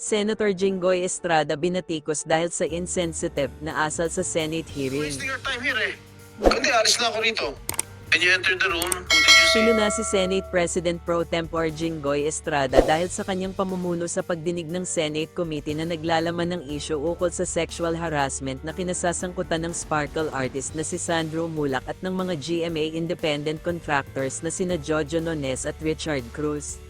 Senator Jinggoy Estrada binatikos dahil sa insensitive na asal sa Senate hearing. Wasting your time here eh. Hindi, alis na ako rito. When you enter the room, who did you see? Sinuna si Senate President Pro Tempore Jinggoy Estrada dahil sa kanyang pamumuno sa pagdinig ng Senate Committee na naglalaman ng isyo ukol sa sexual harassment na kinasasangkutan ng sparkle artist na si Sandro Mulak at ng mga GMA independent contractors na sina Jojo Nones at Richard Cruz.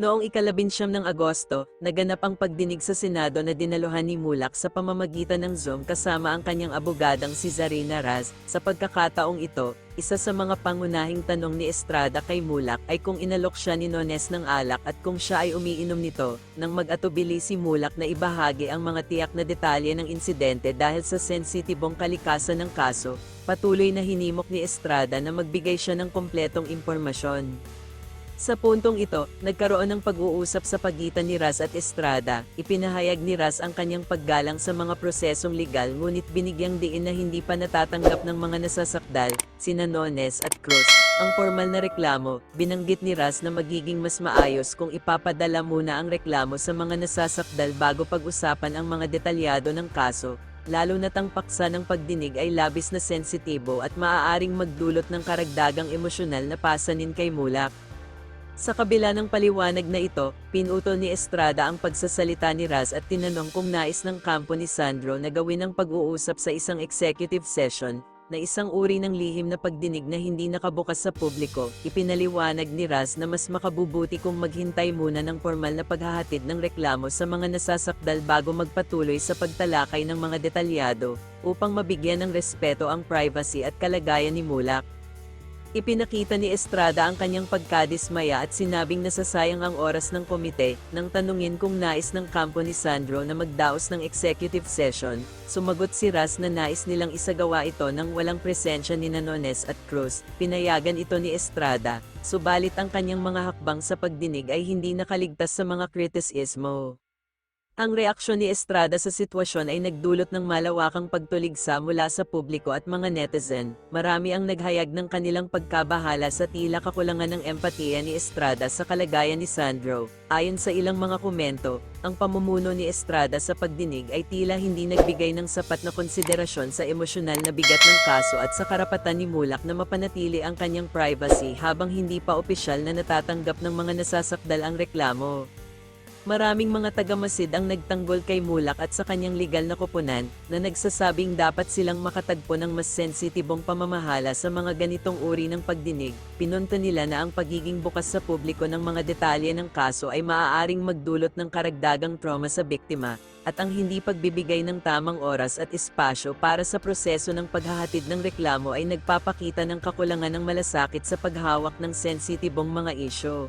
Noong ikalabinsyam ng Agosto, naganap ang pagdinig sa Senado na dinaluhan ni Mulak sa pamamagitan ng Zoom kasama ang kanyang abogadang si Zarina Raz. Sa pagkakataong ito, isa sa mga pangunahing tanong ni Estrada kay Mulak ay kung inalok siya ni Nones ng alak at kung siya ay umiinom nito, nang mag-atubili si Mulak na ibahagi ang mga tiyak na detalye ng insidente dahil sa sensitibong kalikasan ng kaso, patuloy na hinimok ni Estrada na magbigay siya ng kompletong impormasyon. Sa puntong ito, nagkaroon ng pag-uusap sa pagitan ni Raz at Estrada. Ipinahayag ni Raz ang kanyang paggalang sa mga prosesong legal ngunit binigyang diin na hindi pa natatanggap ng mga nasasakdal, sina Nones at Cruz. Ang formal na reklamo, binanggit ni Raz na magiging mas maayos kung ipapadala muna ang reklamo sa mga nasasakdal bago pag-usapan ang mga detalyado ng kaso, lalo na't ang paksa ng pagdinig ay labis na sensitibo at maaaring magdulot ng karagdagang emosyonal na pasanin kay Mulak. Sa kabila ng paliwanag na ito, pinutol ni Estrada ang pagsasalita ni Raz at tinanong kung nais ng kampo ni Sandro na gawin ang pag-uusap sa isang executive session, na isang uri ng lihim na pagdinig na hindi nakabukas sa publiko. Ipinaliwanag ni Raz na mas makabubuti kung maghintay muna ng formal na paghahatid ng reklamo sa mga nasasakdal bago magpatuloy sa pagtalakay ng mga detalyado, upang mabigyan ng respeto ang privacy at kalagayan ni Mulak. Ipinakita ni Estrada ang kanyang pagkadismaya at sinabing nasasayang ang oras ng komite nang tanungin kung nais ng kampo ni Sandro na magdaos ng executive session. Sumagot si Raz na nais nilang isagawa ito nang walang presensya ni Nanones at Cruz. Pinayagan ito ni Estrada, subalit ang kanyang mga hakbang sa pagdinig ay hindi nakaligtas sa mga kritisismo. Ang reaksyon ni Estrada sa sitwasyon ay nagdulot ng malawakang pagtuligsa mula sa publiko at mga netizen. Marami ang naghayag ng kanilang pagkabahala sa tila kakulangan ng empatiya ni Estrada sa kalagayan ni Sandro. Ayon sa ilang mga komento, ang pamumuno ni Estrada sa pagdinig ay tila hindi nagbigay ng sapat na konsiderasyon sa emosyonal na bigat ng kaso at sa karapatan ni Mulak na mapanatili ang kanyang privacy habang hindi pa opisyal na natatanggap ng mga nasasakdal ang reklamo. Maraming mga tagamasid ang nagtanggol kay Mulak at sa kanyang legal na kupunan, na nagsasabing dapat silang makatagpo ng mas sensitibong pamamahala sa mga ganitong uri ng pagdinig. Pinunto nila na ang pagiging bukas sa publiko ng mga detalye ng kaso ay maaaring magdulot ng karagdagang trauma sa biktima, at ang hindi pagbibigay ng tamang oras at espasyo para sa proseso ng paghahatid ng reklamo ay nagpapakita ng kakulangan ng malasakit sa paghawak ng sensitibong mga isyo.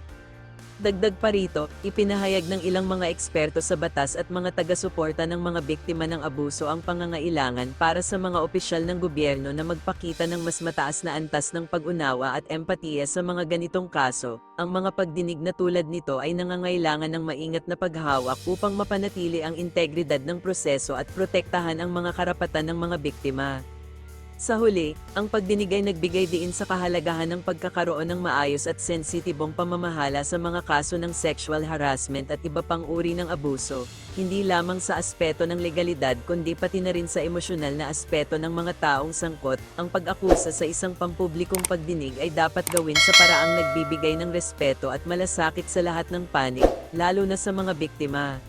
Dagdag pa rito, ipinahayag ng ilang mga eksperto sa batas at mga taga-suporta ng mga biktima ng abuso ang pangangailangan para sa mga opisyal ng gobyerno na magpakita ng mas mataas na antas ng pag-unawa at empatiya sa mga ganitong kaso. Ang mga pagdinig na tulad nito ay nangangailangan ng maingat na paghawak upang mapanatili ang integridad ng proseso at protektahan ang mga karapatan ng mga biktima. Sa huli, ang pagdinig ay nagbigay diin sa kahalagahan ng pagkakaroon ng maayos at sensitibong pamamahala sa mga kaso ng sexual harassment at iba pang uri ng abuso, hindi lamang sa aspeto ng legalidad kundi pati na rin sa emosyonal na aspeto ng mga taong sangkot. Ang pag-akusa sa isang pampublikong pagdinig ay dapat gawin sa paraang nagbibigay ng respeto at malasakit sa lahat ng panig, lalo na sa mga biktima.